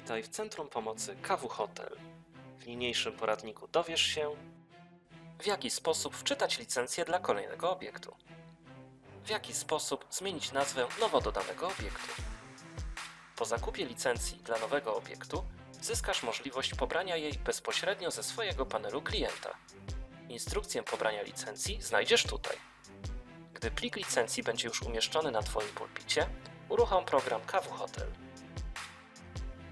Witaj w Centrum Pomocy KW Hotel. W niniejszym poradniku dowiesz się, w jaki sposób wczytać licencję dla kolejnego obiektu, w jaki sposób zmienić nazwę nowo dodanego obiektu. Po zakupie licencji dla nowego obiektu zyskasz możliwość pobrania jej bezpośrednio ze swojego panelu klienta. Instrukcję pobrania licencji znajdziesz tutaj. Gdy plik licencji będzie już umieszczony na Twoim pulpicie, uruchom program KW Hotel.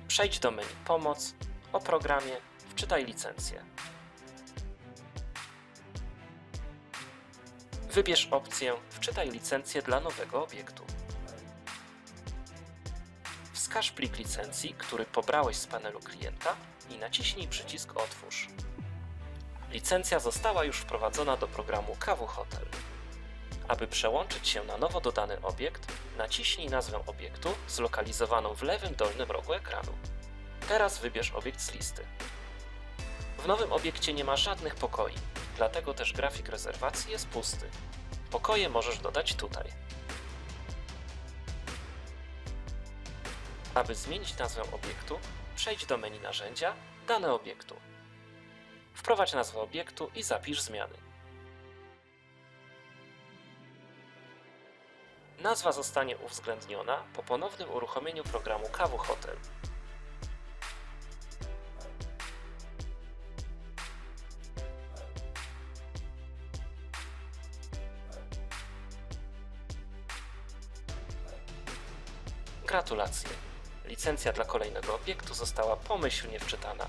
Przejdź do menu Pomoc, o programie Wczytaj licencję. Wybierz opcję Wczytaj licencję dla nowego obiektu. Wskaż plik licencji, który pobrałeś z panelu klienta i naciśnij przycisk Otwórz. Licencja została już wprowadzona do programu KW Hotel. Aby przełączyć się na nowo dodany obiekt, naciśnij nazwę obiektu zlokalizowaną w lewym dolnym rogu ekranu. Teraz wybierz obiekt z listy. W nowym obiekcie nie ma żadnych pokoi, dlatego też grafik rezerwacji jest pusty. Pokoje możesz dodać tutaj. Aby zmienić nazwę obiektu, przejdź do menu Narzędzia, Dane obiektu. Wprowadź nazwę obiektu i zapisz zmiany. Nazwa zostanie uwzględniona po ponownym uruchomieniu programu KW Hotel. Gratulacje! Licencja dla kolejnego obiektu została pomyślnie wczytana.